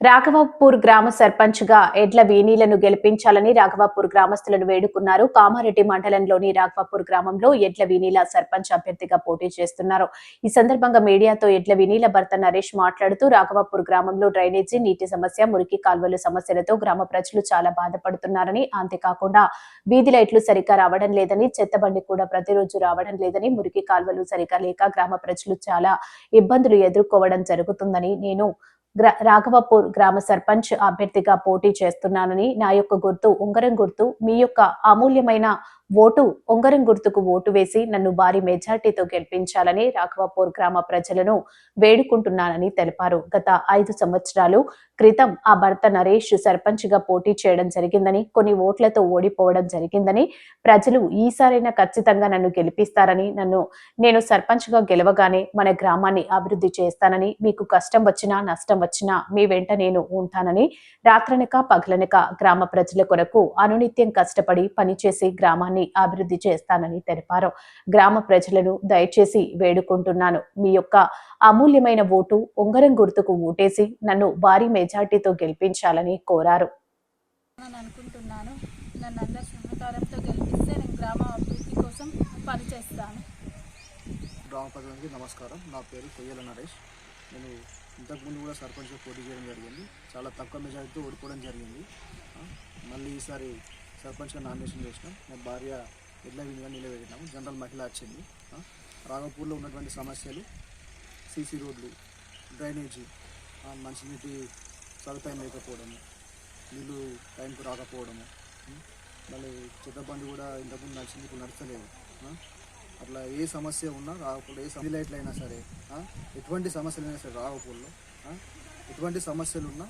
రాఘవపూర్ గ్రామ సర్పంచ్గా ఎడ్ల వేణీలను గెలిపించాలని రాఘవపూర్ గ్రామస్తులను వేడుకున్నారు. కామారెడ్డి మండలంలోని రాఘవపూర్ గ్రామంలో ఎడ్ల వేణీల సర్పంచ్ అభ్యర్థిగా పోటీ చేస్తున్నారు. ఈ సందర్భంగా మీడియాతో ఎడ్ల వేణీల భర్త నరేష్ మాట్లాడుతూ రాఘవపూర్ గ్రామంలో డ్రైనేజీ నీటి సమస్య మురికి కాల్వలు సమస్యలతో గ్రామ ప్రజలు చాలా బాధపడుతున్నారని అంతేకాకుండా వీధి లైట్లు సరిగ్గా రావడం లేదని చెత్తబండి కూడా ప్రతిరోజు రావడం లేదని మురికి కాల్వలు సరిగా లేక గ్రామ ప్రజలు చాలా ఇబ్బందులు ఎదుర్కోవడం జరుగుతుందని నేను రాఘవపూర్ గ్రామ సర్పంచ్ అభ్యర్థిగా పోటీ చేస్తున్నానని నా యొక్క గుర్తు ఉంగరం గుర్తు మీ యొక్క అమూల్యమైన ఓటు ఉంగరం గుర్తుకు ఓటు వేసి నన్ను భారీ మెజార్టీతో గెలిపించాలని రాఘవపూర్ గ్రామ ప్రజలను వేడుకుంటున్నానని తెలిపారు. గత ఐదు సంవత్సరాలు క్రితం ఆ భర్త నరేష్ సర్పంచ్గా పోటీ చేయడం జరిగిందని కొన్ని ఓట్లతో ఓడిపోవడం జరిగిందని ప్రజలు ఈసారైనా ఖచ్చితంగా నన్ను గెలిపిస్తారని నన్ను నేను సర్పంచ్గా గెలవగానే మన గ్రామాన్ని అభివృద్ధి చేస్తానని మీకు కష్టం వచ్చినా నష్టం వచ్చినా మీ వెంట నేను ఉంటానని రాత్రనక పగలనక గ్రామ ప్రజల కొరకు అనునిత్యం కష్టపడి పనిచేసి గ్రామాన్ని అభివృద్ధి చేస్తానని తెలిపారు. గ్రామ ప్రజలను దయచేసి వేడుకుంటున్నాను. మీ యొక్క అమూల్యమైన ఓటు ఉంగరం గుర్తుకు ఓటేసి నన్ను భారీ మెజార్టీతో గెలిపించాలని కోరారు. అని అనుకుంటున్నాను. నన్ను అందరి సహకారంతో గెలిపిస్తే నేను గ్రామ అభివృద్ధి కోసం పనిచేస్తాను. గ్రామ ప్రజలకి నమస్కారం. నా పేరు కొయ్యల నరేష్. నేను ఇంతకుముందు కూడా సర్పంచ్గా పోటీ చేయడం జరిగింది. చాలా తక్కువ మెజారిటీతో ఓడిపోవడం జరిగింది. మళ్ళీ ఈసారి సర్పంచ్గా నామినేషన్ చేసినాం మా భార్య ఎడ్ల విధిగా నిలబెట్టినాము. జనరల్ మహిళ వచ్చింది. రాఘపూర్లో ఉన్నటువంటి సమస్యలు సీసీ రోడ్లు డ్రైనేజీ మంచినీటి సదుపాయం లేకపోవడము నీళ్ళు టైంకు రాకపోవడము మళ్ళీ చెత్తబండి కూడా ఇంతకుముందు నడిచింది ఇప్పుడు నడచలేదు అట్లా ఏ సమస్య ఉన్నా రాగపూర్లో ఏ సమి లైట్లు అయినా సరే ఎటువంటి సమస్యలు అయినా సరే రాగపూర్లో ఎటువంటి సమస్యలు ఉన్నా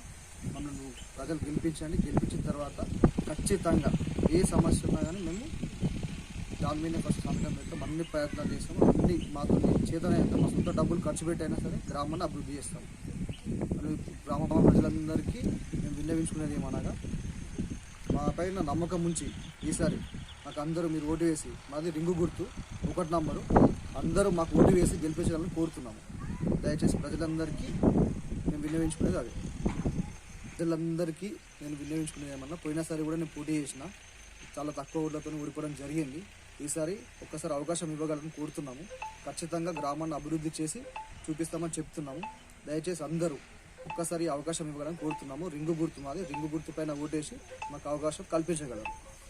మనల్ని ప్రజలు గెలిపించండి. గెలిపించిన తర్వాత ఖచ్చితంగా ఏ సమస్య ఉన్నా కానీ మేము దాని మీద ఫస్ట్ సంతకం పెడతాం. అన్ని ప్రయత్నాలు చేస్తాం అన్ని మాతో చేతన మా సొంత డబ్బులు ఖర్చు పెట్టైనా సరే గ్రామాన్ని అభివృద్ధి చేస్తాం. గ్రామ ప్రజలందరికీ మేము విన్నవించుకునేది ఏమనగా మా పైన నమ్మకం ఉంచి ఈసారి మాకు అందరూ మీరు ఓటు వేసి మాది రింగు గుర్తు ఒకటి నంబరు. అందరూ మాకు ఓటు వేసి గెలిపించాలని కోరుతున్నాము. దయచేసి ప్రజలందరికీ నేను విన్నవించుకునేది అదే. ప్రజలందరికీ నేను విన్నవించుకునేది ఏమన్నా పోయినసారి కూడా నేను పోటీ చేసిన చాలా తక్కువ ఓట్లతో ఓడిపోవడం జరిగింది. ఈసారి ఒక్కసారి అవకాశం ఇవ్వగలని కోరుతున్నాము. ఖచ్చితంగా గ్రామాన్ని అభివృద్ధి చేసి చూపిస్తామని చెప్తున్నాము. దయచేసి అందరూ ఒక్కసారి అవకాశం ఇవ్వగలని కోరుతున్నాము. రింగు గుర్తు మాది. రింగు గుర్తు పైన ఓటేసి మాకు అవకాశం కల్పించగలరు.